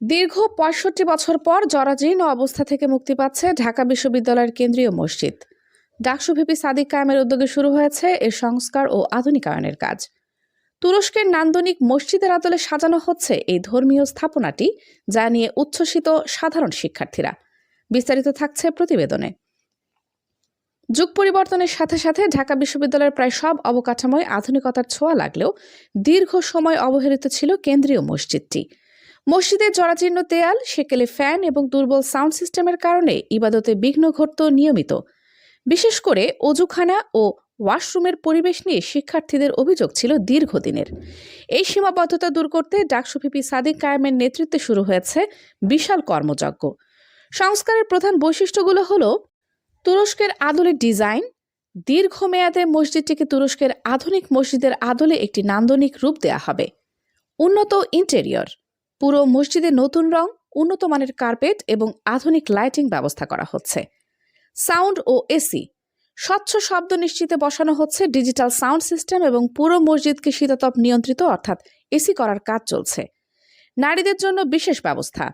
দীর্ঘ পঁয়ষট্টি বছর পর জরাজীর্ণ অবস্থা থেকে মুক্তি পাচ্ছে ঢাকা বিশ্ববিদ্যালয়ের কেন্দ্রীয় মসজিদ। ডাকসু ভিপি সাদিক কায়েমের উদ্যোগে শুরু হয়েছে এর সংস্কার ও আধুনিকায়নের কাজ। তুরস্কের নান্দনিক মসজিদের আদলে সাজানো হচ্ছে এই ধর্মীয় স্থাপনাটি, যা নিয়ে উচ্ছ্বসিত সাধারণ শিক্ষার্থীরা। বিস্তারিত থাকছে প্রতিবেদনে। যুগ পরিবর্তনের সাথে সাথে ঢাকা বিশ্ববিদ্যালয়ের প্রায় সব অবকাঠামোয় আধুনিকতার ছোঁয়া লাগলেও দীর্ঘ সময় অবহেলিত ছিল কেন্দ্রীয় মসজিদটি। মসজিদের জরাজীর্ণ দেয়াল, সেকেলে ফ্যান এবং দুর্বল সাউন্ড সিস্টেমের কারণে ইবাদতে বিঘ্ন ঘটত নিয়মিত। বিশেষ করে অজুখানা ও ওয়াশরুমের পরিবেশ নিয়ে শিক্ষার্থীদের অভিযোগ ছিল দীর্ঘদিনের। এই সীমাবদ্ধতা দূর করতে ডাকসুভিপি সাদিক কায়েমের নেতৃত্বে শুরু হয়েছে বিশাল কর্মযজ্ঞ। সংস্কারের প্রধান বৈশিষ্ট্যগুলো হলো তুরস্কের আদলে ডিজাইন, দীর্ঘমেয়াদে মসজিদটিকে তুরস্কের আধুনিক মসজিদের আদলে একটি নান্দনিক রূপ দেয়া হবে। উন্নত ইন্টেরিয়র পুরো মসজিদে নতুন রং, উন্নত মানের কার্পেট এবং আধুনিক লাইটিং ব্যবস্থা করা হচ্ছে। সাউন্ড ও এসি। স্বচ্ছ শব্দ নিশ্চিতে বসানো হচ্ছে ডিজিটাল সাউন্ড সিস্টেম এবং পুরো মসজিদকে শীতাতপ নিয়ন্ত্রিত অর্থাৎ এসি করার কাজ চলছে। নারীদের জন্য বিশেষ ব্যবস্থা।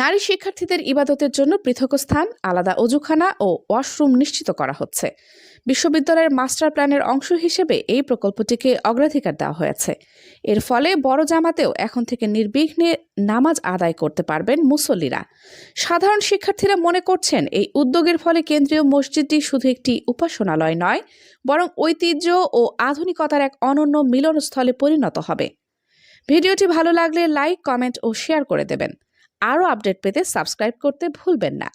নারী শিক্ষার্থীদের ইবাদতের জন্য পৃথক স্থান, আলাদা অজুখানা ও ওয়াশরুম নিশ্চিত করা হচ্ছে। বিশ্ববিদ্যালয়ের মাস্টার প্ল্যানের অংশ হিসেবে এই প্রকল্পটিকে অগ্রাধিকার দেওয়া হয়েছে। এর ফলে বড় জামাতেও এখন থেকে নির্বিঘ্নে নামাজ আদায় করতে পারবেন মুসল্লিরা। সাধারণ শিক্ষার্থীরা মনে করছেন এই উদ্যোগের ফলে কেন্দ্রীয় মসজিদটি শুধু একটি উপাসনালয় নয়, বরং ঐতিহ্য ও আধুনিকতার এক অনন্য মিলনস্থলে পরিণত হবে। ভিডিওটি ভালো লাগলে লাইক, কমেন্ট ও শেয়ার করে দেবেন। আরও আপডেট পেতে সাবস্ক্রাইব করতে ভুলবেন না।